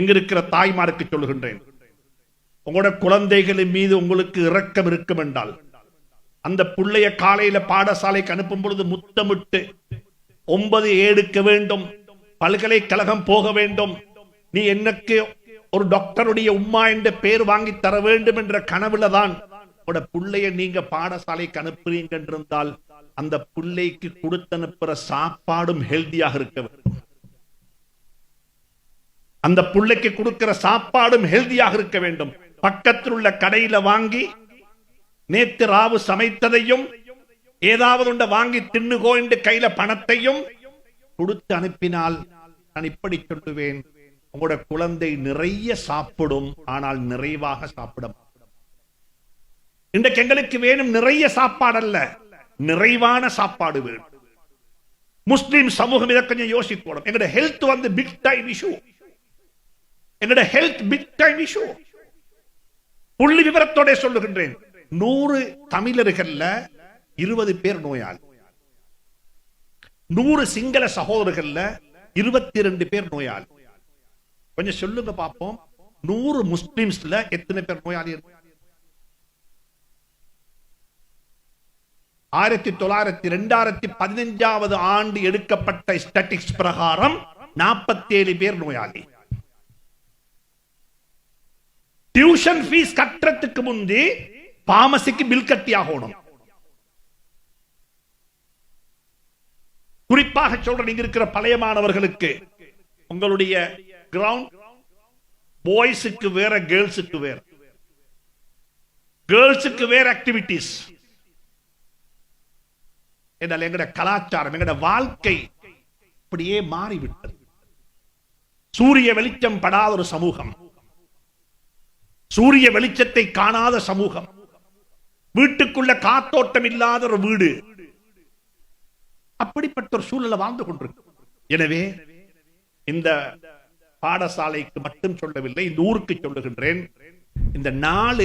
இங்கிருக்கிற தாய்மாருக்கு சொல்லுகின்றேன். உங்களோட குழந்தைகளின் மீது உங்களுக்கு இரக்கம் இருக்கும் என்றால் அந்த பிள்ளைய காலையில பாடசாலைக்கு அனுப்பும் பொழுது முத்தமிட்டு ஒன்பது எடுக்க வேண்டும் பல்கலைக்கழகம் போக வேண்டும் நீ எனக்கு ஒரு டாக்டருடைய உம்மா என்ற பேர் வாங்கி தர வேண்டும் என்ற கனவுல தான் உட பிள்ளைய நீங்க பாடசாலைக்கு அனுப்புறீங்க என்றிருந்தால் அந்த புள்ளைக்கு கொடுத்து அனுப்புற சாப்பாடும் ஹெல்தியாக இருக்க வேண்டும். அந்த புள்ளைக்கு கொடுக்கிற சாப்பாடும் ஹெல்தியாக இருக்க வேண்டும். பக்கத்தில் உள்ள கடையில வாங்கி நேத்து ராவு சமைத்ததையும் ஏதாவது உண்ட வாங்கி தின்னுகோ என்று கையில பணத்தையும் கொடுத்து அனுப்பினால் நான் இப்படி சொல்லுவேன் உங்களோட குழந்தை நிறைய சாப்பிடும் ஆனால் நிறைவாக சாப்பிட இன்றைக்கு எங்களுக்கு வேணும் நிறைய சாப்பாடு அல்ல நிறைவான சாப்பாடு வேணும். முஸ்லிம் சமூகம் இதை கொஞ்சம் யோசிக்கணும். எங்களோட ஹெல்த் வந்து பிக் டைம் இஷ்யூ என்னோட ஹெல்த் பிக் டைம் இஷ்யூ புள்ளி விவரத்தோட சொல்லுகின்றேன். நூறு தமிழர்கள்ல இருபது பேர் நோயாளி. நூறு சிங்கள சகோதரர்கள்ல இருபத்தி ரெண்டு பேர் நோயாளி. கொஞ்சம் சொல்லுங்க பார்ப்போம். நூறு முஸ்லிம்ஸ்ல எத்தனை பேர் நோயாளி ஆயிரத்தி தொள்ளாயிரத்தி ரெண்டாயிரத்தி பதினஞ்சாவது ஆண்டு எடுக்கப்பட்ட ஸ்டாட்டிக்ஸ் பிரகாரம் நாற்பத்தி ஏழு பேர் நோயாளி. டியூஷன் ஃபீஸ் கட்டுறதுக்கு முந்தி பாமசிக்கு பில் கட்டி ஆகணும் குறிப்பாக சொல்ற நீங்க இருக்கிற பழைய மாணவர்களுக்கு. உங்களுடைய கிரவுண்ட் பாய்ஸுக்கு வேற கேர்ள்ஸுக்கு வேற. கேர்ள்ஸுக்கு வேற ஆக்டிவிட்டிஸ் என்னால் எங்கட கலாச்சாரம் எங்கட வாழ்க்கை அப்படியே மாறிவிட்டது. சூரிய வெளிச்சம் படாத ஒரு சமூகம். சூரிய வெளிச்சத்தை காணாத சமூகம். வீட்டுக்குள்ள காத்தோட்டம் இல்லாத ஒரு வீடு. அப்படிப்பட்ட ஒரு சூழலை வாழ்ந்து கொண்டிருக்கு. எனவே இந்த பாடசாலைக்கு மட்டும் சொல்லவில்லை இந்த ஊருக்கு சொல்லுகின்றேன் இந்த நாலு